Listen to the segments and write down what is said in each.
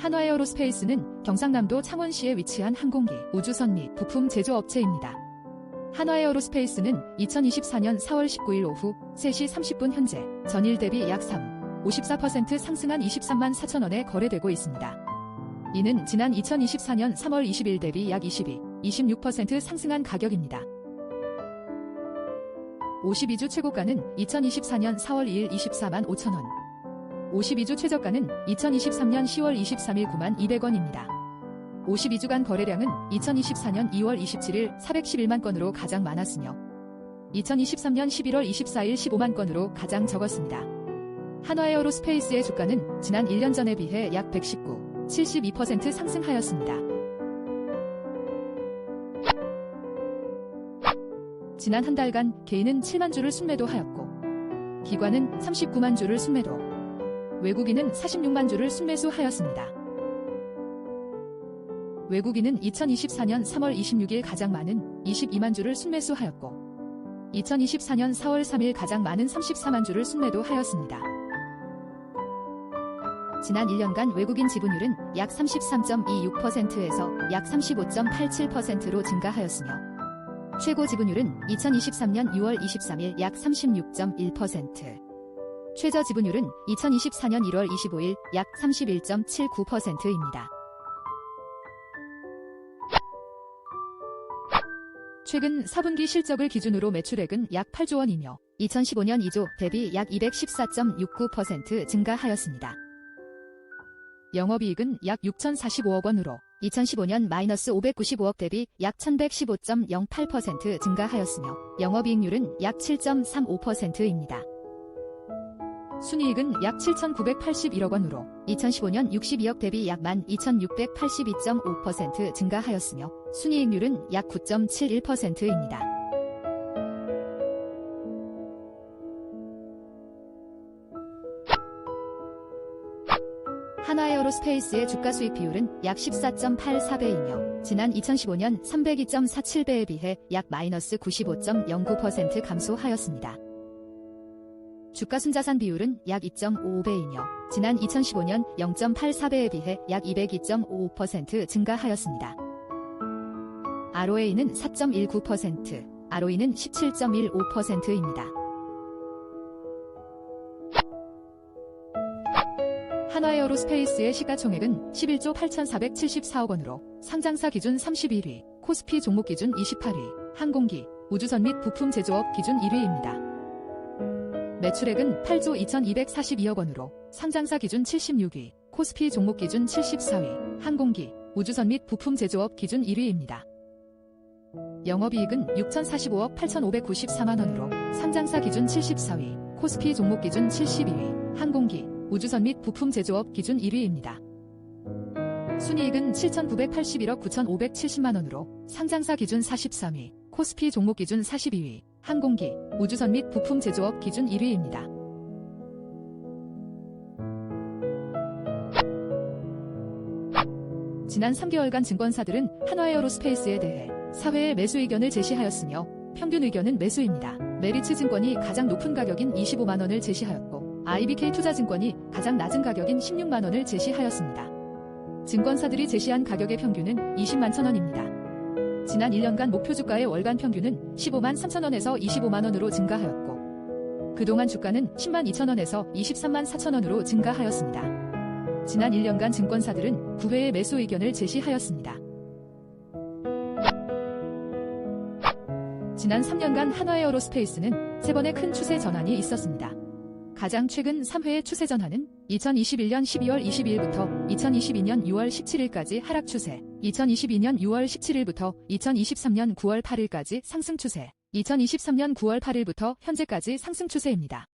한화에어로스페이스는 경상남도 창원시에 위치한 항공기, 우주선 및 부품 제조업체입니다. 한화에어로스페이스는 2024년 4월 19일 오후 3시 30분 현재 전일 대비 약 3, 54% 상승한 23만 4천 원에 거래되고 있습니다. 이는 지난 2024년 3월 20일 대비 약 22, 26% 상승한 가격입니다. 52주 최고가는 2024년 4월 2일 24만 5천 원. 52주 최저가는 2023년 10월 23일 9만 200원입니다. 52주간 거래량은 2024년 2월 27일 411만 건으로 가장 많았으며 2023년 11월 24일 15만 건으로 가장 적었습니다. 한화에어로스페이스의 주가는 지난 1년 전에 비해 약 119, 72% 상승하였습니다. 지난 한 달간 개인은 7만 주를 순매도하였고 기관은 39만 주를 순매도, 외국인은 46만 주를 순매수하였습니다. 외국인은 2024년 3월 26일 가장 많은 22만 주를 순매수하였고 2024년 4월 3일 가장 많은 34만 주를 순매도 하였습니다. 지난 1년간 외국인 지분율은 약 33.26%에서 약 35.87%로 증가하였으며 최고 지분율은 2023년 6월 23일 약 36.1%. 최저 지분율은 2024년 1월 25일 약 31.79%입니다. 최근 4분기 실적을 기준으로 매출액은 약 8조 원이며 2015년 2조 대비 약 214.69% 증가하였습니다. 영업이익은 약 6,045억 원으로 2015년 마이너스 595억 대비 약 1115.08% 증가하였으며 영업이익률은 약 7.35%입니다. 순이익은 약 7,981억 원으로 2015년 62억 대비 약 12,682.5% 증가하였으며 순이익률은 약 9.71%입니다. 하나에어로스페이스의 주가 수익 비율은 약 14.84배이며 지난 2015년 302.47배에 비해 약 마이너스 95.09% 감소하였습니다. 주가 순자산 비율은 약 2.55배이며 지난 2015년 0.84배에 비해 약 202.55% 증가하였습니다. ROA는 4.19%, ROE는 17.15%입니다. 한화에어로스페이스의 시가총액은 11조 8,474억 원으로 상장사 기준 31위, 코스피 종목 기준 28위, 항공기, 우주선 및 부품 제조업 기준 1위입니다. 매출액은 8조 2,242억 원으로 상장사 기준 76위, 코스피 종목 기준 74위, 항공기, 우주선 및 부품 제조업 기준 1위입니다. 영업이익은 6,045억 8,594만 원으로 상장사 기준 74위, 코스피 종목 기준 72위, 항공기, 우주선 및 부품 제조업 기준 1위입니다. 순이익은 7,981억 9,570만 원으로 상장사 기준 43위, 코스피 종목 기준 42위, 항공기, 우주선 및 부품 제조업 기준 1위입니다. 지난 3개월간 증권사들은 한화에어로스페이스에 대해 사회의 매수 의견을 제시하였으며 평균 의견은 매수입니다. 메리츠 증권이 가장 높은 가격인 25만원을 제시하였고 IBK 투자증권이 가장 낮은 가격인 16만원을 제시하였습니다. 증권사들이 제시한 가격의 평균은 20만 천원입니다. 지난 1년간 목표 주가의 월간 평균은 15만 3천원에서 25만원으로 증가하였고 그동안 주가는 10만 2천원에서 23만 4천원으로 증가하였습니다. 지난 1년간 증권사들은 9회의 매수 의견을 제시하였습니다. 지난 3년간 한화에어로스페이스는 3번의 큰 추세 전환이 있었습니다. 가장 최근 3회의 추세 전환은 2021년 12월 22일부터 2022년 6월 17일까지 하락 추세, 2022년 6월 17일부터 2023년 9월 8일까지 상승 추세, 2023년 9월 8일부터 현재까지 상승 추세입니다.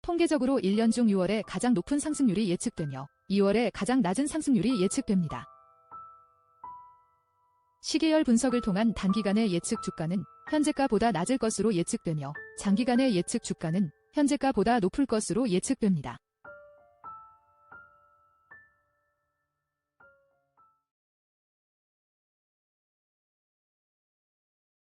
통계적으로 1년 중 6월에 가장 높은 상승률이 예측되며 2월에 가장 낮은 상승률이 예측됩니다. 시계열 분석을 통한 단기간의 예측 주가는 현재가보다 낮을 것으로 예측되며 장기간의 예측 주가는 현재가보다 높을 것으로 예측됩니다.